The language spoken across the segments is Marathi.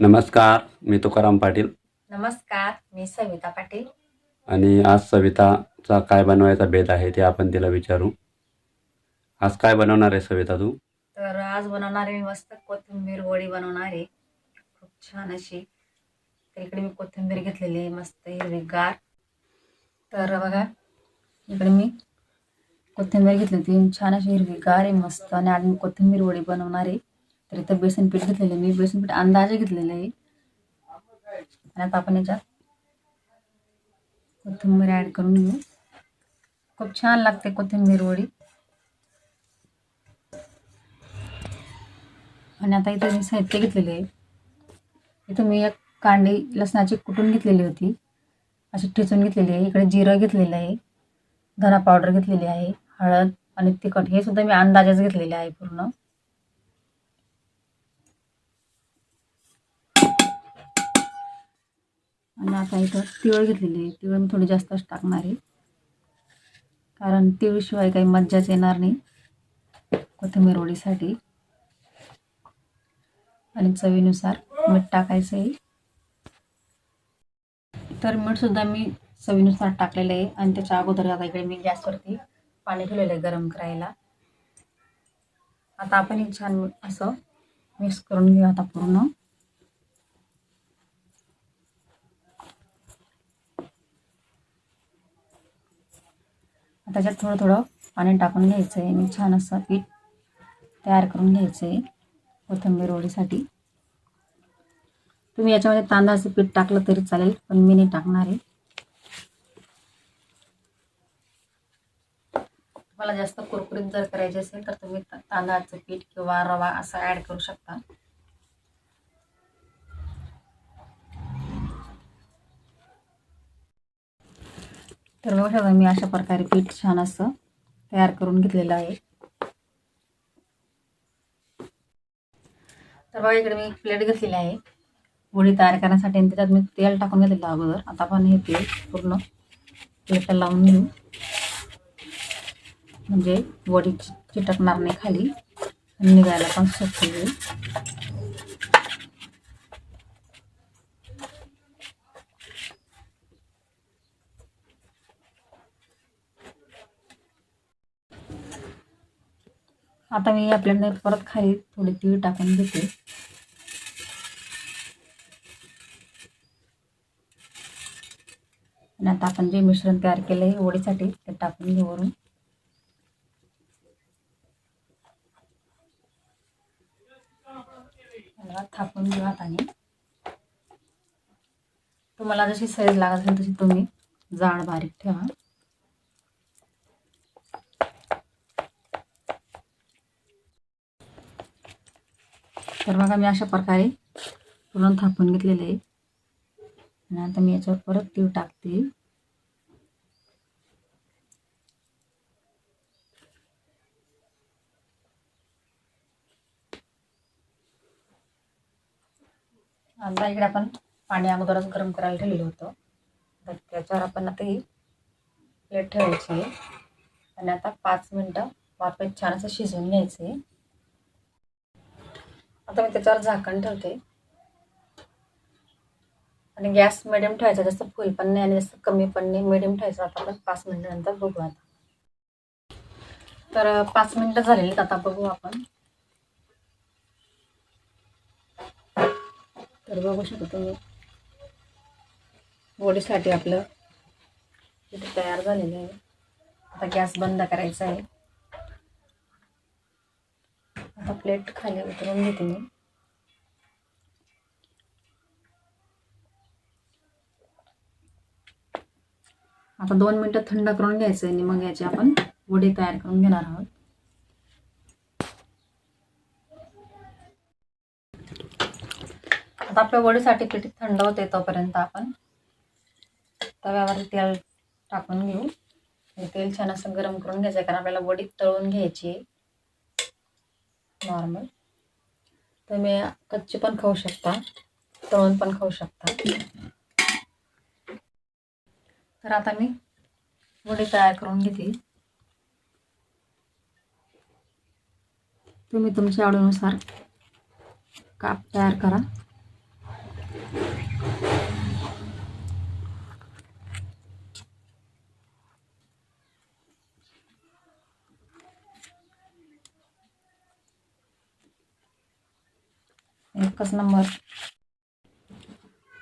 नमस्कार मी तुकाराम पाटील. नमस्कार मी सविता पाटील. आणि आज सविताचा काय बनवायचा भेद आहे ते आपण तिला विचारू. आज काय बनवणार आहे सविता तू? तर आज बनवणार आहे मी मस्त कोथिंबीर वडी बनवणार आहे. खूप छान अशी. तर इकडे मी कोथिंबीर घेतलेली आहे मस्त हिरवीगार तर बघा इकडे मी कोथिंबीर घेतली होती. छान अशी हिरवीगार आहे मस्त. आणि आज मी कोथिंबीर वडी बनवणार आहे. तर इथं बेसन पीठ घेतलेलं आहे. मी बेसन पीठ अंदाजे घेतलेलं आहे. आणि आता आपण याच्यात कोथिंबीर ॲड करून घेऊ. खूप छान लागते कोथिंबीर वडी. आणि आता इथं मी साहित्य घेतलेले आहे. इथं मी एक कांडी लसणाची कुटून घेतलेली होती. अशी ठेचून घेतलेली आहे. इकडे जिरं घेतलेलं आहे. धना पावडर घेतलेली आहे. हळद आणि तिखट हे सुद्धा मी अंदाजेच घेतलेले आहे पूर्ण. आणि आता इथं तिळ घेतलेली आहे. तिळ मी थोडी जास्तच टाकणार आहे. कारण तिळशिवाय काही मज्जाच येणार नाही कोथिंबीर ओळीसाठी आणि चवीनुसार मीठ टाकायचं आहे. तर मीठसुद्धा मी चवीनुसार टाकलेलं आहे. आणि त्याच्या अगोदर आता इकडे मी गॅसवरती पाणी ठेवलेलं आहे गरम करायला. आता आपण छान असं मिक्स करून घेऊ आता पूर्ण. त्याच्यात थोडं थोडं पाणी टाकून घ्यायचं आहे आणि छान असं पीठ तयार करून घ्यायचं आहे कोथिंबीर ओळीसाठी तुम्ही याच्यामध्ये तांदळाचं पीठ टाकलं तरी चालेल पण मी नाही टाकणार आहे. तुम्हाला जास्त कुरकुरीत जर करायचे असेल तर तुम्ही तांदळाचं पीठ किंवा रवा असं ॲड करू शकता. तर बघू शकता मी अशा प्रकारे पीठ छान असं तयार करून घेतलेलं आहे. तर बघा इकडे मी एक प्लेट घेतलेली आहे. वडी तयार करण्यासाठी आणि त्याच्यात मी तेल टाकून घेतलेलं अगोदर. आता आपण हे तेल पूर्ण प्लेटला लावून घेऊ. म्हणजे वडी चिटकणार नाही खाली. निघायला पण सोपं होईल. आता मी आपल्याला परत खाली थोडी तीळ टाकून घेते. आणि आता आपण जे मिश्रण तयार केलं आहे वडीसाठी ते टाकून घेऊ वरून. थापून घेऊ हाताने तुम्हाला जशी साईज लागत असेल तशी तुम्ही जाड बारीक ठेवा. तर बघा मी अशा प्रकारे पूर्ण थापून घेतलेले आहे. आणि आता मी याच्यावर परत तीळ टाकते. आता इकडे आपण पाणी अगोदरच गरम करायला ठेवलेलं होतं. तर त्याच्यावर आपण आता ही प्लेट ठेवायची. आहे आणि आता पाच मिनटं वाफेत छान असं शिजवून घ्यायचं. आहे आता मी त्याच्यावर झाकण ठेवते. आणि गॅस मिडियम ठेवायचा जास्त फुल पण नाही आणि जास्त कमी पण नाही. मिडियम ठेवायचं आता आपण पाच मिनिटानंतर बघू आता. तर पाच मिनिटं झालेली आहेत, आता बघू आपण. तर बघू शकतो तुम्ही. बॉडीसाठी आपलं तिथे तयार झालेलं आहे. आता गॅस बंद करायचा आहे. आता प्लेट खाली उतरून घेते मी. आता दोन मिनटं थंड करून घ्यायचं आहे आणि मग याची आपण वडी तयार करून घेणार आहोत. आता आपल्या वडीसाठी पीठ थंड होते तोपर्यंत आपण तव्यावर तेल टाकून घेऊ. तेल छान असं गरम करून घ्यायचं आहे कारण आपल्याला वडी तळून घ्यायची आहे. नॉर्मल तुम्ही कच्ची पण खाऊ शकता तळून पण खाऊ शकता. तर आता मी वडी तयार करून घेते. तुम्ही तुमच्या आवडीनुसार काप तयार करा. एकच नंबर.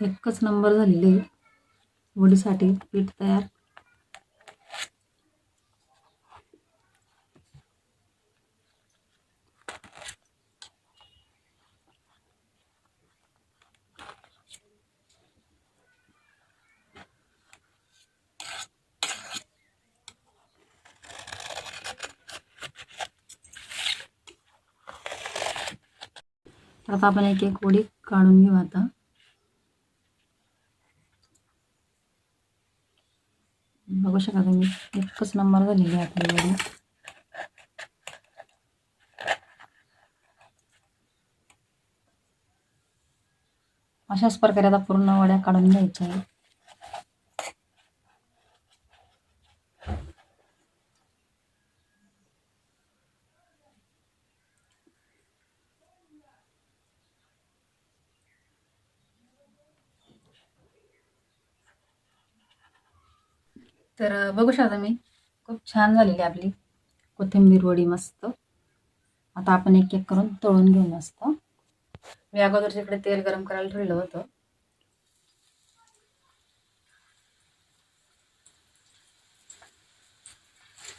एकच नंबर झालेले वडीसाठी पीठ तयार आता आपण एक एक ओळी काढून घेऊ आता. बघू शका तुम्ही एकच नंबर झालेली आहे आपली ओळी. अशाच प्रकारे आता पूर्ण वड्या काढून घ्यायच्या आहेत. तर बघू शकता मी खूप छान झालेली आपली कोथिंबीर वडी मस्त. आता आपण एक एक करून तळून घेऊ मस्त. मी अगोदर तिकडे तेल गरम करायला ठेवलं होतं.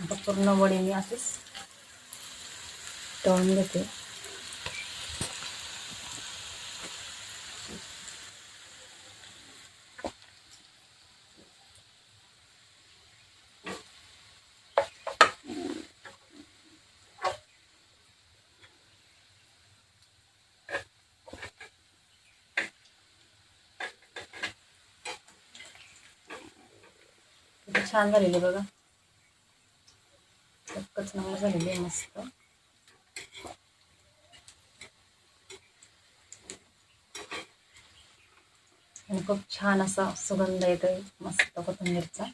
आता पूर्ण वडी मी असेच तळून घेते. छान झालेली बघा. चक्कच नंबर झालेली आहे मस्त. आणि खूप छान असा सुगंध येतोय मस्त कोथिंबीरचा.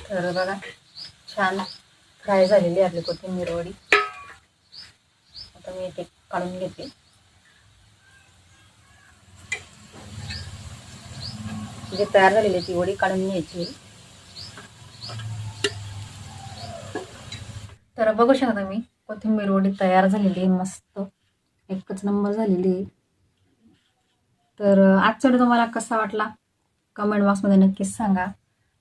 तर बघा छान. फ्राय झालेली आहे आपली कोथिंबीर वडी. आता मी ते काढून घेते. जे तयार झालेली आहे ती वडी काढून घ्यायची. तर बघू शकता तुम्ही कोथिंबीर वडी तयार झालेली आहे मस्त. एकच नंबर झालेली आहे. तर आजचा तुम्हाला कसा वाटला? कमेंट बॉक्समध्ये नक्कीच सांगा.